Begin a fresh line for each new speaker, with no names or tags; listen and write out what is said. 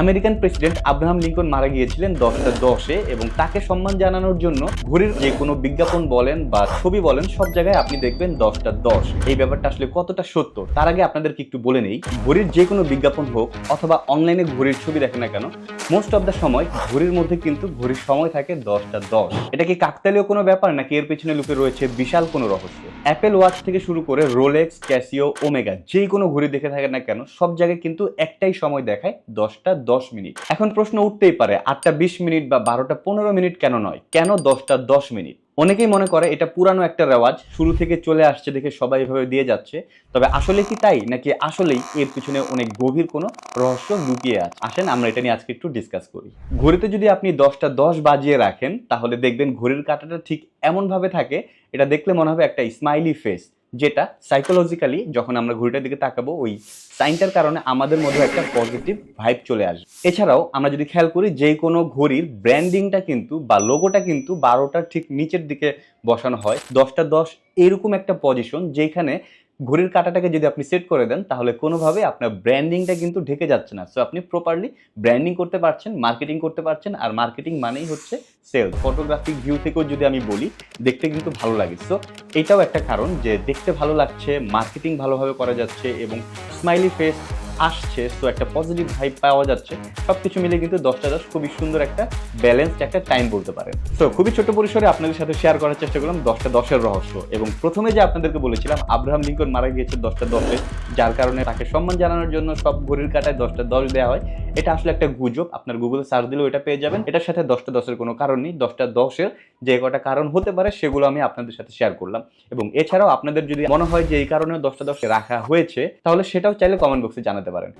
American president Abraham Lincoln মারা গিয়েছিলেন দশটা দশে এবং তাকে সম্মান জানানোর জন্য ঘড়ির যে কোনো বিজ্ঞাপন বলেন বা ছবি বলেন, সব জায়গায় আপনি দেখবেন দশটা দশ। এই ব্যাপারটা আসলে কতটা সত্য? তার আগে আপনাদেরকে একটু বলে নেই, ঘড়ির যে কোনো বিজ্ঞাপন হোক অথবা অনলাইনে ঘড়ির ছবি দেখেন না কেন মোস্ট অফ দ্য সময় ঘড়ির মধ্যে কিন্তু ঘড়ির সময় থাকে দশটা দশ। এটা কি কাকতালীয় কোনো ব্যাপার নাকি এর পেছনে লুকে রয়েছে বিশাল কোনো রহস্য? অ্যাপেল ওয়াচ থেকে শুরু করে রোলেক্স ক্যাসিও ওমেগা যেই কোনো ঘড়ি দেখে থাকেন না কেন, সব জায়গায় কিন্তু একটাই সময় দেখায় দশটা দশ মিনিট। এখন প্রশ্ন উঠতেই পারে, আটটা বিশ মিনিট বা বারোটা পনেরো মিনিট কেন নয়? কেন দশটা দশ মিনিট? অনেকেই মনে করে এটা পুরানো একটা রেওয়াজ, শুরু থেকে চলে আসছে দেখে সবাই এভাবে দিয়ে যাচ্ছে। তবে আসলে কি তাই, নাকি আসলেই এর পিছনে অনেক গভীর কোনো রহস্য লুকিয়ে আছে? আসেন, আমরা এটা নিয়ে আজকে একটু ডিসকাস করি। ঘড়িতে যদি আপনি দশটা দশ বাজিয়ে রাখেন, তাহলে দেখবেন ঘড়ির কাঁটাটা ঠিক এমনভাবে থাকে, এটা দেখলে মনে হবে একটা স্মাইলি ফেস যেটা সাইকোলজিক্যালি যখন আমরা ঘড়িটার দিকে তাকাবো, ওই সাইনটার কারণে আমাদের মধ্যে একটা পজিটিভ ভাইব চলে আসবে। এছাড়াও আমরা যদি খেয়াল করি যে কোনো ঘড়ির ব্র্যান্ডিংটা কিন্তু বা লোগোটা কিন্তু বারোটার ঠিক নিচের দিকে বসানো হয়। দশটা দশ এরকম একটা পজিশন যেখানে ঘড়ির কাটাটাকে যদি আপনি সেট করে দেন, তাহলে কোনোভাবে আপনার ব্র্যান্ডিংটা কিন্তু ঢেকে যাচ্ছে না। সো আপনি প্রপারলি ব্র্যান্ডিং করতে পারছেন মার্কেটিং করতে পারছেন, আর মার্কেটিং মানেই হচ্ছে সেল ফটোগ্রাফিক ভিউ থেকেও যদি আমি বলি, দেখতে কিন্তু ভালো লাগে। সো এটাও একটা কারণ যে দেখতে ভালো লাগছে মার্কেটিং ভালোভাবে করা যাচ্ছে এবং স্মাইলি ফেস আসছে তো একটা পজিটিভ ভাইব পাওয়া যাচ্ছে। সব কিছু মিলে কিন্তু দশটা দশ খুবই সুন্দর একটা ব্যালেন্সড একটা টাইম বলতে পারেন। সো খুবই ছোট পরিসরে আপনাদের সাথে শেয়ার করার চেষ্টা করলাম দশটা দশের রহস্য। এবং প্রথমে যে আপনাদেরকে বলেছিলাম, আব্রাহাম লিঙ্কন মারা গিয়েছে দশটা দশে, যার কারণে তাকে সম্মান জানানোর জন্য সব ঘড়ির কাটায় দশটা দশ দেওয়া হয়। এটা আসলে একটা গুজব, আপনার গুগলে সার্চ দিলেও এটা পেয়ে যাবেন। এটার সাথে দশটা দশের কোনো কারণ নেই। দশটা দশের যে কটা কারণ হতে পারে সেগুলো আমি আপনাদের সাথে শেয়ার করলাম। এবং এছাড়াও আপনাদের যদি মনে হয় যে এই কারণে দশটা দশটা রাখা হয়েছে, তাহলে সেটাও চাইলে কমেন্ট বক্সে জানাতে পারেন।